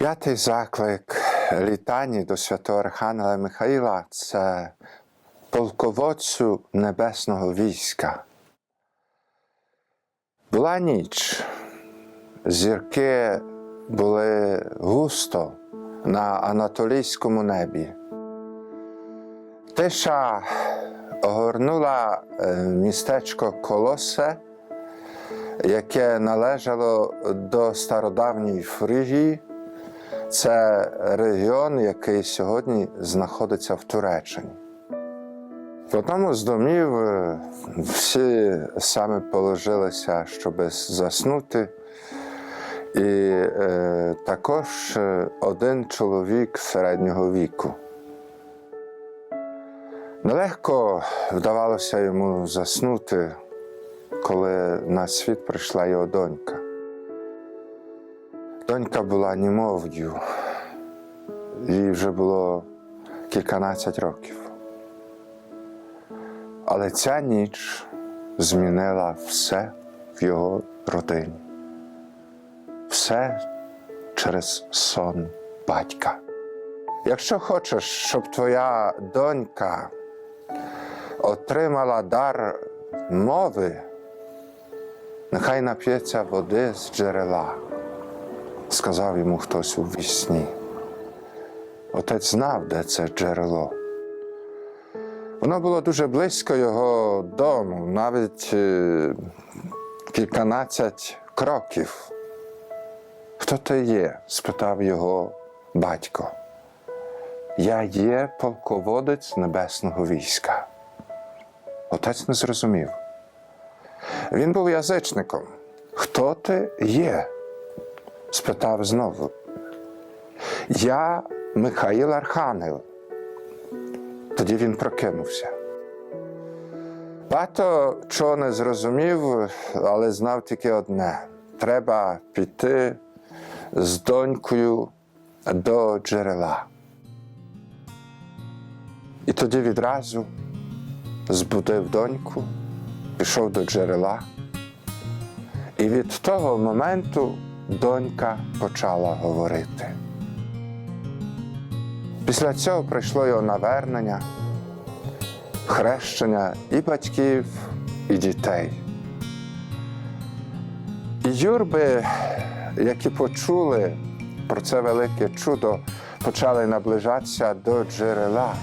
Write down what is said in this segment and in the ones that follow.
Дев'ятий заклик літані до святого Архангела Михаїла це полководцю небесного війська. Була ніч, зірки були густо на анатолійському небі. Тиша огорнула е, містечко Колосе, яке належало до стародавньої Фригії. Це регіон, який сьогодні знаходиться в Туреччині. В одному з домів е, всі саме положилися, щоб заснути. І е, також е, один чоловік середнього віку. Нелегко вдавалося йому заснути, коли на світ прийшла його донька. Донька була німов'ю, їй вже було кільканадцять років. Але ця ніч змінила все в його родині. Все через сон батька. Якщо хочеш, щоб твоя донька отримала дар мови, нехай нап'ється води з джерела, сказав йому хтось у вісні. Отець знав, де це джерело. Воно було дуже близько його дому, навіть е, кільканадцять кроків. Хто ти є? спитав його батько. Я є полководець небесного війська. Отець не зрозумів. Він був язичником. Хто ти є? Спитав знову. Я Михаїл Архангел. Тоді він прокинувся. Багато чого не зрозумів, але знав тільки одне: треба піти з донькою до джерела. І тоді відразу збудив доньку, пішов до джерела. І від того моменту донька почала говорити. Після цього прийшло його навернення, хрещення і батьків, і дітей. І юрби, які почули про це велике чудо, почали наближатися до джерела.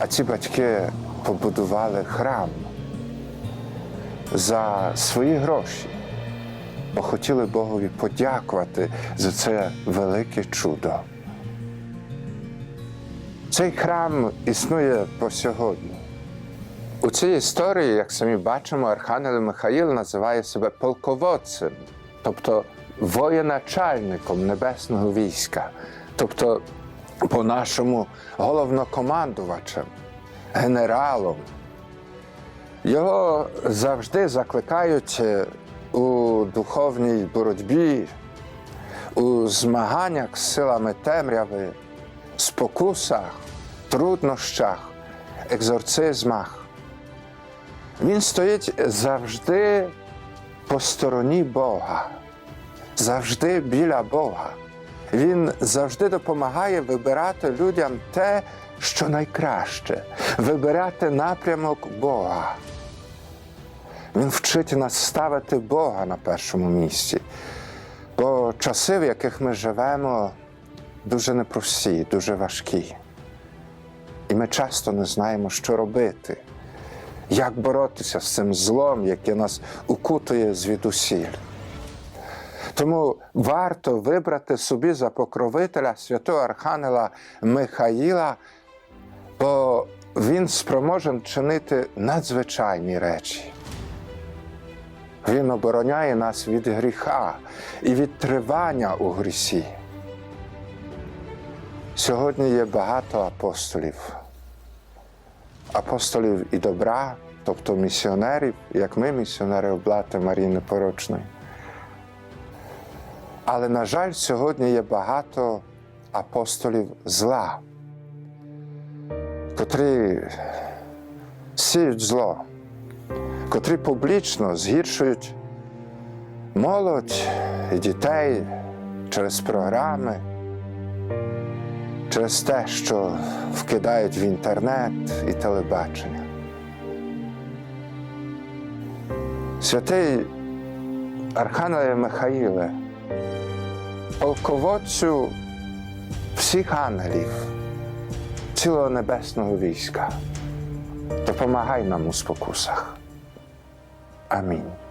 А ці батьки побудували храм за свої гроші, бо хотіли Богові подякувати за це велике чудо. Цей храм існує по сьогодні. У цій історії, як самі бачимо, Архангел Михаїл називає себе полководцем, тобто воєначальником небесного війська, тобто по-нашому головнокомандувачем, генералом. Його завжди закликають е, у духовній боротьбі, у змаганнях з силами темряви, спокусах, труднощах, екзорцизмах. Він стоїть завжди по стороні Бога, завжди біля Бога. Він завжди допомагає вибирати людям те, що найкраще, вибирати напрямок Бога. Він вчить нас ставити Бога на першому місці. Бо часи, в яких ми живемо, дуже непрості, дуже важкі. І ми часто не знаємо, що робити, як боротися з цим злом, яке нас укутує звідусіль. Тому варто вибрати собі за покровителя святого Архангела Михаїла, бо він спроможен чинити надзвичайні речі. Він обороняє нас від гріха і від тривання у грісі. Сьогодні є багато апостолів, апостолів і добра, тобто місіонерів, як ми, місіонери облати Марії Непорочної. Але, на жаль, сьогодні є багато апостолів зла, котрі сіють зло, котрі публічно згіршують молодь і дітей, через програми, через те, що вкидають в інтернет і телебачення. Святий Архангеле Михаїле, полководцю всіх ангелів, цілого небесного війська, допомагай нам у спокусах. I mean.